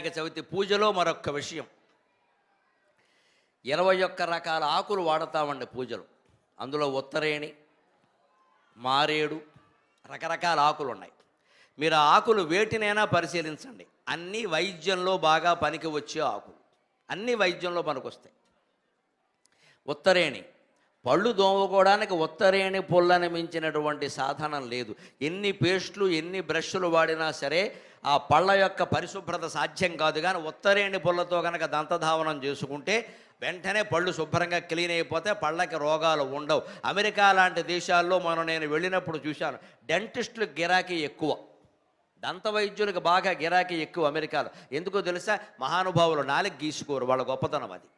వినాయక చవితి పూజలో మరొక విషయం. ఇరవై ఒక్క రకాల ఆకులు వాడతామండి పూజలు. అందులో ఉత్తరేణి మారేడు రకరకాల ఆకులు ఉన్నాయి మీరు ఆ ఆకులు వేటినైనా పరిశీలించండి. అన్ని వైద్యంలో బాగా పనికి వచ్చే ఆకులు. అన్ని వైద్యంలో పనికొస్తాయి. ఉత్తరేణి పళ్ళు దోముకోవడానికి ఉత్తరేణి పొల్లని మించినటువంటి సాధనం లేదు. ఎన్ని పేస్టులు ఎన్ని బ్రష్లు వాడినా సరే ఆ పళ్ళ యొక్క పరిశుభ్రత సాధ్యం కాదు. కానీ ఉత్తరేణి పొల్లతో కనుక దంతధావనం చేసుకుంటే వెంటనే పళ్ళు శుభ్రంగా క్లీన్ అయిపోతే పళ్ళకి రోగాలు ఉండవు. అమెరికా లాంటి దేశాల్లో మనం నేను వెళ్ళినప్పుడు చూశాను డెంటిస్టులకు గిరాకీ ఎక్కువ. దంత వైద్యులకు బాగా గిరాకీ ఎక్కువ అమెరికాలో. ఎందుకో తెలుసా? మహానుభావులు నాలుగు గీసుకోరు వాళ్ళ గొప్పతనం అది.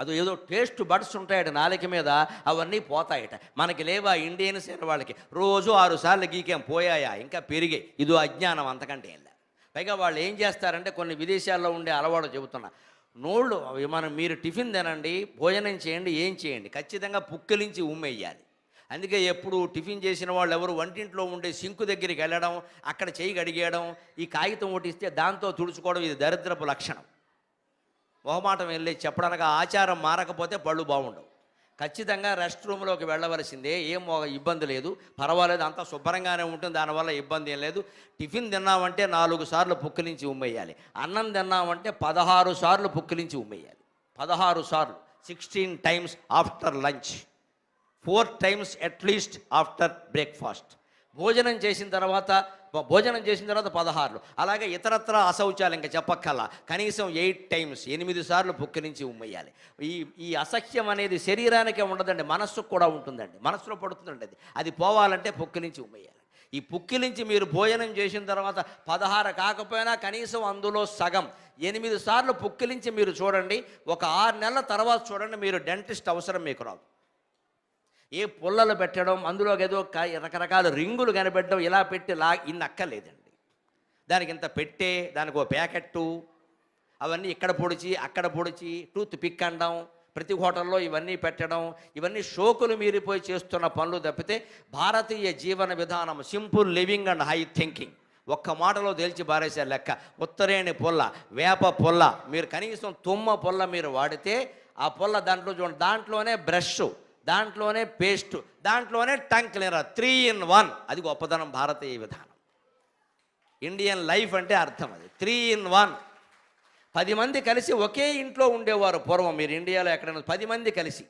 అది ఏదో టేస్ట్ బడ్స్ ఉంటాయట నాలిక మీద అవన్నీ పోతాయట. మనకి లేవా ఇండియన్స్ అయిన వాళ్ళకి. రోజు ఆరు సార్లు గీకేం పోయాయా? ఇంకా పెరిగాయి ఇదో అజ్ఞానం అంతకంటే ఏం పైగా వాళ్ళు ఏం చేస్తారంటే కొన్ని విదేశాల్లో ఉండే అలవాటు చెబుతున్నా. నోళ్ళు అవి మనం మీరు టిఫిన్ తినండి భోజనం చేయండి ఏం చేయండి? ఖచ్చితంగా పుక్కిలించి ఉమ్మేయాలి. అందుకే ఎప్పుడు టిఫిన్ చేసిన వాళ్ళు ఎవరు వంటింట్లో ఉండే సింకు దగ్గరికి వెళ్ళడం అక్కడ చేయి గడిగేయడం ఈ కాగితం ఒకటి దాంతో తుడుచుకోవడం ఇది దరిద్రపు లక్షణం. మొహమాటం వెళ్ళి చెప్పడానికి ఆచారం మారకపోతే పళ్ళు బాగుండవు. ఖచ్చితంగా రెస్ట్ రూమ్లోకి వెళ్ళవలసిందే ఏం ఇబ్బంది లేదు. పర్వాలేదు అంతా శుభ్రంగానే ఉంటుంది దానివల్ల ఇబ్బంది ఏం లేదు. టిఫిన్ తిన్నామంటే నాలుగు సార్లు పుక్కిలించి ఉమ్మేయాలి. అన్నం తిన్నామంటే పదహారు సార్లు పుక్కిలించి ఉమ్మేయాలి. పదహారు సార్లు sixteen times after lunch four times at least after breakfast భోజనం చేసిన తర్వాత భోజనం చేసిన తర్వాత పదహారులు. అలాగే ఇతరత్ర అశౌచాలు ఇంకా చెప్పక్కల కనీసం ఎయిట్ టైమ్స్ ఎనిమిది సార్లు పుక్కిరించి ఉమ్మేయాలి. ఈ ఈ అసహ్యం అనేది శరీరానికే ఉండదండి మనస్సుకు కూడా ఉంటుందండి. మనస్సులో పడుతుందండి అది. అది పోవాలంటే పుక్కిరించి ఉమ్మేయాలి. ఈ పుక్కిలించి మీరు భోజనం చేసిన తర్వాత పదహారు కాకపోయినా కనీసం అందులో సగం ఎనిమిది సార్లు పుక్కిలించి మీరు చూడండి ఒక ఆరు నెలల తర్వాత చూడండి మీరు డెంటిస్ట్ అవసరం మీకు రాదు. ఏ పుల్లలు పెట్టడం అందులో ఏదో రకరకాల రింగులు కనిపెట్టడం ఇలా పెట్టి లా ఇన్ని అక్కర్లేదండి. దానికి ఇంత పెట్టే దానికి ఒక ప్యాకెట్టు అవన్నీ ఇక్కడ పొడిచి అక్కడ పొడిచి టూత్ పిక్ అనడం ప్రతి హోటల్లో ఇవన్నీ పెట్టడం ఇవన్నీ షోకులు మీరిపోయి చేస్తున్న పనులు తప్పితే భారతీయ జీవన విధానం simple living and high thinking. ఒక్క మాటలో తేల్చి బారేసే లెక్క. ఉత్తరేణి పొల్ల వేప పొల్ల మీరు కనీసం తుమ్మ పొల్ల మీరు వాడితే ఆ పొల్ల దాంట్లో చూడండి దాంట్లోనే బ్రష్. దాంట్లోనే పేస్ట్ దాంట్లోనే tongue cleaner three in one. అది గొప్పతనం భారతీయ విధానం. ఇండియన్ లైఫ్ అంటే అర్థం అది. Three in one. పది మంది కలిసి ఒకే ఇంట్లో ఉండేవారు పూర్వం. మీరు ఇండియాలో ఎక్కడైనా పది మంది కలిసి.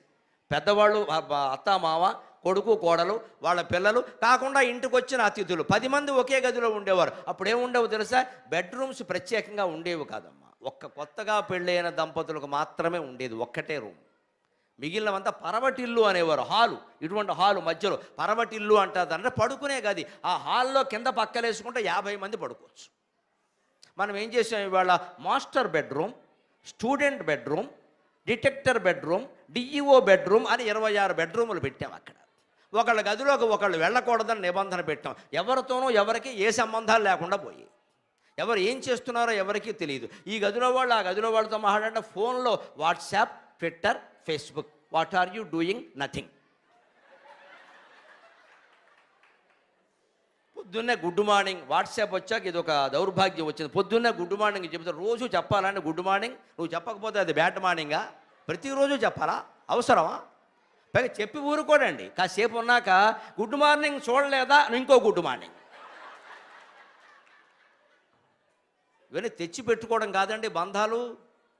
పెద్దవాళ్ళు అత్త మామ కొడుకు కోడలు వాళ్ళ పిల్లలు కాకుండా ఇంటికి వచ్చిన అతిథులు. పది మంది ఒకే గదిలో ఉండేవారు. అప్పుడు ఏముండవు తెలుసా? బెడ్రూమ్స్ ప్రత్యేకంగా ఉండేవి కాదమ్మా. ఒక్క కొత్తగా పెళ్ళైన దంపతులకు మాత్రమే ఉండేది ఒక్కటే రూమ్. మిగిలినవంతా పరవటిల్లు అనేవారు హాలు. ఇటువంటి హాలు మధ్యలో పరవటిల్లు అంటారు. అంటే పడుకునే గది. ఆ హాల్లో కింద పక్కలేసుకుంటే యాభై మంది పడుకోవచ్చు. మనం ఏం చేసాం ఇవాళ? Master bedroom student bedroom detector bedroom DEO bedroom అని ఇరవై ఆరు బెడ్రూములు పెట్టాం అక్కడ. ఒకళ్ళ గదిలోకి ఒకళ్ళు వెళ్ళకూడదని నిబంధన పెట్టాం. ఎవరితోనూ ఎవరికి ఏ సంబంధాలు లేకుండా పోయి ఎవరు ఏం చేస్తున్నారో ఎవరికీ తెలియదు ఈ గదిలో వాళ్ళు ఆ గదిలో వాళ్ళతో మాట్లాడంటే ఫోన్లో WhatsApp Twitter Facebook what are you doing nothing పొద్దున్నే గుడ్ మార్నింగ్ వాట్సాప్ వచ్చాక ఇది ఒక దౌర్భాగ్యం వచ్చింది. పొద్దున్నే గుడ్ మార్నింగ్ చెబుతా రోజు చెప్పాలంటే గుడ్ మార్నింగ్ నువ్వు చెప్పకపోతే అది బ్యాడ్ మార్నింగా ప్రతిరోజు చెప్పాలా? అవసరమా? పైగా చెప్పి ఊరుకోడండి. కాసేపు ఉన్నాక గుడ్ మార్నింగ్ చూడలేదా? ఇంకో గుడ్ మార్నింగ్ ఇవన్నీ తెచ్చి పెట్టుకోవడం కాదండి బంధాలు.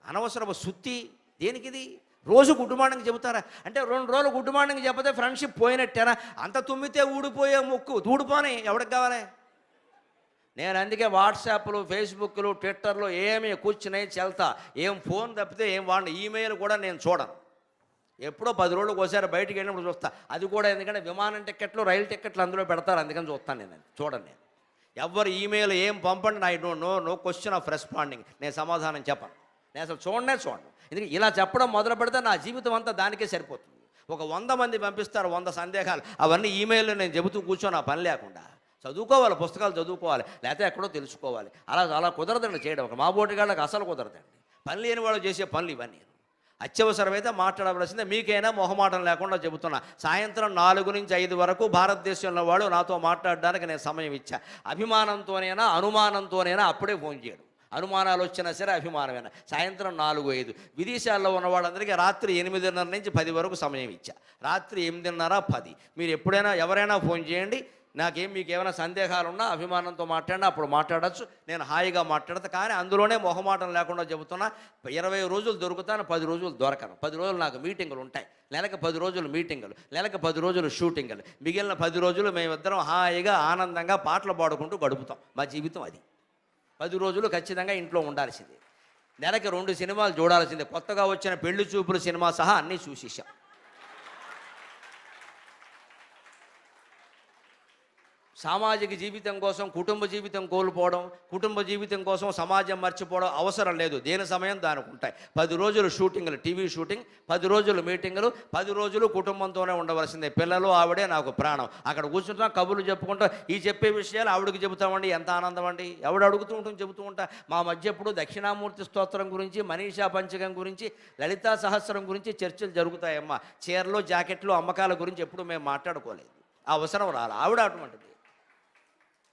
అనవసరపు సుత్తి. దేనికిది? రోజు గుడ్ మార్నింగ్ చెబుతారా? అంటే రెండు రోజులు గుడ్ మార్నింగ్ చెప్పతే ఫ్రెండ్షిప్ పోయినట్టేనా? అంత తుమ్మితే ఊడిపోయే ముక్కు. ఊడిపోని ఎవరికి కావాలి? నేను అందుకే వాట్సాప్లు ఫేస్బుక్లు ట్విట్టర్లు ఏమి కూర్చున్నాయి చెల్తా. ఏం ఫోన్ తప్పితే ఏం వాడిన. ఈమెయిల్ కూడా నేను చూడను. ఎప్పుడో పది రోజులకు ఒకసారి బయటికి వెళ్ళినప్పుడు చూస్తా. అది కూడా ఎందుకంటే విమానం టికెట్లు రైలు టికెట్లు అందులో పెడతారు. అందుకని చూస్తాను నేను. చూడండి నేను. ఎవరు ఈమెయిల్ ఏం పంపండి I don't know. No question of responding. నేను సమాధానం చెప్పను. నేను అసలు చూడనే చూడను. ఎందుకంటే ఇలా చెప్పడం మొదలు పెడితే నా జీవితం అంతా దానికే సరిపోతుంది. ఒక వంద మంది పంపిస్తారు వంద సందేహాలు. అవన్నీ ఈమెయిల్లో నేను చెబుతూ కూర్చొని ఆ పని లేకుండా. చదువుకోవాలి పుస్తకాలు చదువుకోవాలి లేకపోతే ఎక్కడో తెలుసుకోవాలి. అలా అలా కుదరదండి చేయడం. ఒక మా బోటిగాళ్ళకి అసలు కుదరదండి. పని లేని వాళ్ళు చేసే పనులు ఇవన్నీ. అత్యవసరమైతే మాట్లాడవలసిందే. మీకైనా మొహమాటం లేకుండా చెబుతున్నా. సాయంత్రం నాలుగు నుంచి ఐదు వరకు భారతదేశంలో వాళ్ళు నాతో మాట్లాడడానికి నేను సమయం ఇచ్చా. అభిమానంతోనైనా అనుమానంతోనైనా అప్పుడే ఫోన్ చేయడం. అనుమానాలు వచ్చినా సరే అభిమానమేనా? సాయంత్రం నాలుగు ఐదు. విదేశాల్లో ఉన్న వాళ్ళందరికీ రాత్రి ఎనిమిదిన్నర నుంచి పది వరకు సమయం ఇచ్చా. రాత్రి ఎనిమిదిన్నర పది. మీరు ఎప్పుడైనా ఎవరైనా ఫోన్ చేయండి. నాకేం మీకు ఏమైనా సందేహాలు ఉన్నా అభిమానంతో మాట్లాడినా అప్పుడు మాట్లాడచ్చు. నేను హాయిగా మాట్లాడతా. కానీ అందులోనే మొహమాటం లేకుండా చెబుతున్నా ఇరవై రోజులు దొరుకుతాను పది రోజులు దొరకను. పది రోజులు నాకు మీటింగులు ఉంటాయి. నెలకు పది రోజులు మీటింగులు నెలకు పది రోజులు షూటింగులు. మిగిలిన పది రోజులు మేమిద్దరం హాయిగా ఆనందంగా పాటలు పాడుకుంటూ గడుపుతాం. మా జీవితం అది. పది రోజులు ఖచ్చితంగా ఇంట్లో ఉండాల్సింది. నెలకి రెండు సినిమాలు చూడాల్సిందే. కొత్తగా వచ్చిన పెళ్ళి చూపుల సినిమా సహా అన్నీ చూసేసాం సామాజిక జీవితం కోసం కుటుంబ జీవితం కోల్పోవడం కుటుంబ జీవితం కోసం సమాజం మర్చిపోవడం అవసరం లేదు. దేని సమయం? దానికి ఉంటాయి. పది రోజులు షూటింగ్లు టీవీ షూటింగ్ పది రోజులు మీటింగులు పది రోజులు కుటుంబంతోనే ఉండవలసిందే. పిల్లలు ఆవిడే నాకు ప్రాణం. అక్కడ కూర్చుంటాం కబుర్లు చెప్పుకుంటా ఈ చెప్పే విషయాలు ఆవిడకి చెబుతామండి. ఎంత ఆనందం అండి ఎవడు అడుగుతూ ఉంటుంది చెబుతూ ఉంటా. మా మధ్య ఎప్పుడు దక్షిణామూర్తి స్తోత్రం గురించి మనీషా పంచకం గురించి లలితా సహస్రం గురించి చర్చలు జరుగుతాయమ్మా. చీరలు జాకెట్లు అమ్మకాల గురించి ఎప్పుడు మేము మాట్లాడుకోలేదు. అవసరం రాలి. ఆవిడ అటువంటిది.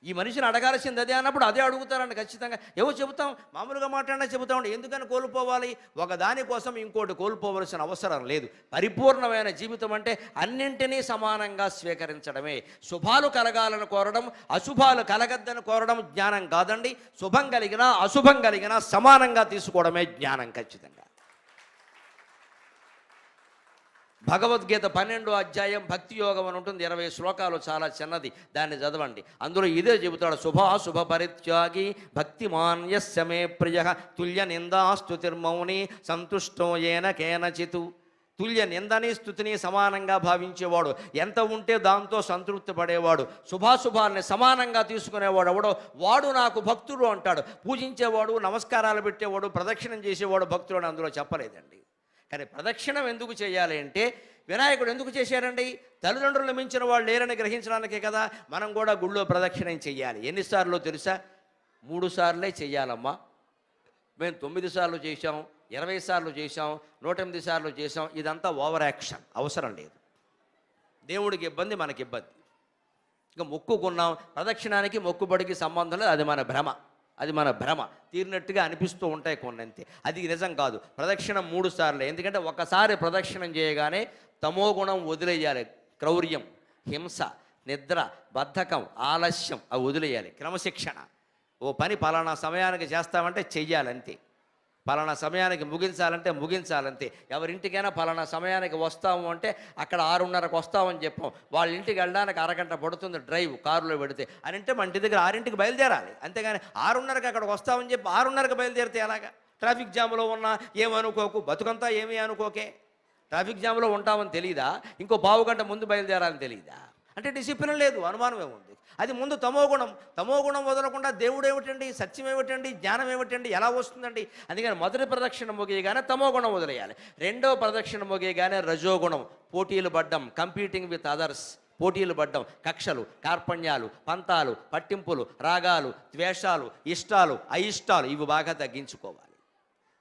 ఈ మనిషిని అడగాల్సింది అదే అన్నప్పుడు అదే అడుగుతారండి ఖచ్చితంగా. ఏవో చెబుతాం మామూలుగా మాట్లాడినా చెబుతామండి ఎందుకని కోల్పోవాలి? ఒకదానికోసం ఇంకోటి కోల్పోవలసిన అవసరం లేదు. పరిపూర్ణమైన జీవితం అంటే అన్నింటినీ సమానంగా స్వీకరించడమే. శుభాలు కలగాలని కోరడం అశుభాలు కలగద్దని కోరడం జ్ఞానం కాదండి. శుభం కలిగినా అశుభం కలిగినా సమానంగా తీసుకోవడమే జ్ఞానం ఖచ్చితంగా. భగవద్గీత పన్నెండో అధ్యాయం భక్తి యోగం అని ఉంటుంది. ఇరవై శ్లోకాలు చాలా చిన్నది. దాన్ని చదవండి. అందులో ఇదే చెబుతాడు. శుభాశుభ పరిత్యాగి భక్తి మాన్యస్యమే ప్రియ తుల్య నిందాస్తుతిర్మౌని సంతుష్టో ఏన కేనచితు. తుల్య నిందని స్థుతిని సమానంగా భావించేవాడు. ఎంత ఉంటే దాంతో సంతృప్తి పడేవాడు. శుభాశుభాల్ని సమానంగా తీసుకునేవాడు ఎవడో? వాడు నాకు భక్తుడు అంటాడు. పూజించేవాడు నమస్కారాలు పెట్టేవాడు ప్రదక్షిణం చేసేవాడు భక్తుడు అని అందులో చెప్పలేదండి. కానీ ప్రదక్షిణం ఎందుకు చేయాలి అంటే వినాయకుడు ఎందుకు చేశారండి? తల్లిదండ్రులు మించిన వాళ్ళు లేరని గ్రహించడానికే కదా. మనం కూడా గుళ్ళో ప్రదక్షిణం చేయాలి. ఎన్నిసార్లు తెలుసా? మూడు సార్లే చేయాలమ్మా. మేము తొమ్మిది సార్లు చేసాం ఇరవై సార్లు చేసాం నూట ఎనిమిది సార్లు చేసాం ఇదంతా ఓవర్ యాక్షన్. అవసరం లేదు. దేవుడికి ఇబ్బంది మనకి ఇబ్బంది. ఇంకా మొక్కుకున్నాం. ప్రదక్షిణానికి మొక్కుబడికి సంబంధం లేదు. అది మన భ్రమ. అది మన భ్రమ. తీరినట్టుగా అనిపిస్తూ ఉంటాయి కొన్ని అంతే అది నిజం కాదు. ప్రదక్షిణం మూడు సార్లు. ఎందుకంటే ఒకసారి ప్రదక్షిణం చేయగానే తమో గుణం వదిలేయాలి. క్రౌర్యం హింస నిద్ర బద్ధకం ఆలస్యం అవి వదిలేయాలి. క్రమశిక్షణ. ఓ పని పలానా సమయానికి చేస్తామంటే చెయ్యాలంతే. పలానా సమయానికి ముగించాలంటే ముగించాలంతే. ఎవరింటికైనా పలానా సమయానికి వస్తాము అంటే అక్కడ ఆరున్నరకు వస్తామని చెప్పాం. వాళ్ళ ఇంటికి వెళ్ళడానికి అరగంట పడుతుంది డ్రైవ్ కారులో పెడితే. అని అంటే మన ఇంటి దగ్గర ఆరింటికి బయలుదేరాలి. అంతేగాని ఆరున్నరకు అక్కడికి వస్తామని చెప్పి ఆరున్నరకు బయలుదేరితే ఎలాగా? ట్రాఫిక్ జామ్లో ఉన్నా ఏమనుకోకు బతుకంతా ఏమీ అనుకోకే. ట్రాఫిక్ జామ్లో ఉంటామని తెలియదా ఇంకో బావుగంట ముందు బయలుదేరాలని తెలియదా అంటే డిసిప్లిన్ లేదు అనుమానమే ఉంది అది ముందు తమో గుణం. తమో గుణం వదలకుండా దేవుడు ఏమిటండి సత్యం ఏమిటండి జ్ఞానం ఏమిటండి ఎలా వస్తుందండి? అందుకని మొదటి ప్రదక్షిణ ముగియగానే తమో గుణం వదిలేయాలి. రెండో ప్రదక్షిణ ముగియగానే రజోగుణం పోటీలు పడ్డం కంపీటింగ్ విత్ అదర్స్ పోటీలు పడ్డం కక్షలు కార్పణ్యాలు పంతాలు పట్టింపులు రాగాలు ద్వేషాలు ఇష్టాలు అయిష్టాలు ఇవి బాగా తగ్గించుకోవాలి.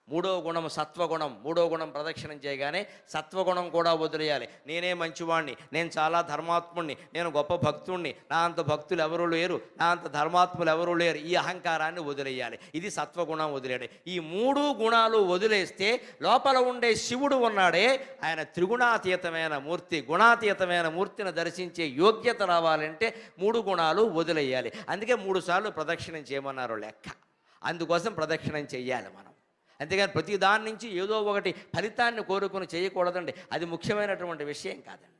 మూడో గుణం సత్వగుణం మూడో గుణం ప్రదక్షిణం చేయగానే సత్వగుణం కూడా వదిలేయాలి. నేనే మంచివాణ్ణి నేను చాలా ధర్మాత్ముణ్ణి నేను గొప్ప భక్తుణ్ణి నా అంత భక్తులు ఎవరూ లేరు నా అంత ధర్మాత్ములు ఎవరూ లేరు ఈ అహంకారాన్ని వదిలేయాలి. ఇది సత్వగుణం వదిలేడు ఈ మూడు గుణాలు వదిలేస్తే లోపల ఉండే శివుడు ఉన్నాడే ఆయన త్రిగుణాతీతమైన మూర్తి గుణాతీతమైన మూర్తిని దర్శించే యోగ్యత రావాలంటే మూడు గుణాలు వదిలేయాలి. అందుకే మూడు సార్లు ప్రదక్షిణం చేయమన్నారు లెక్క. అందుకోసం ప్రదక్షిణం చెయ్యాలి మనం. అంతేగాని ప్రతి దాని నుంచి ఏదో ఒకటి ఫలితాన్ని కోరుకుని చేయకూడదండి. అది ముఖ్యమైనటువంటి విషయం కాదండి.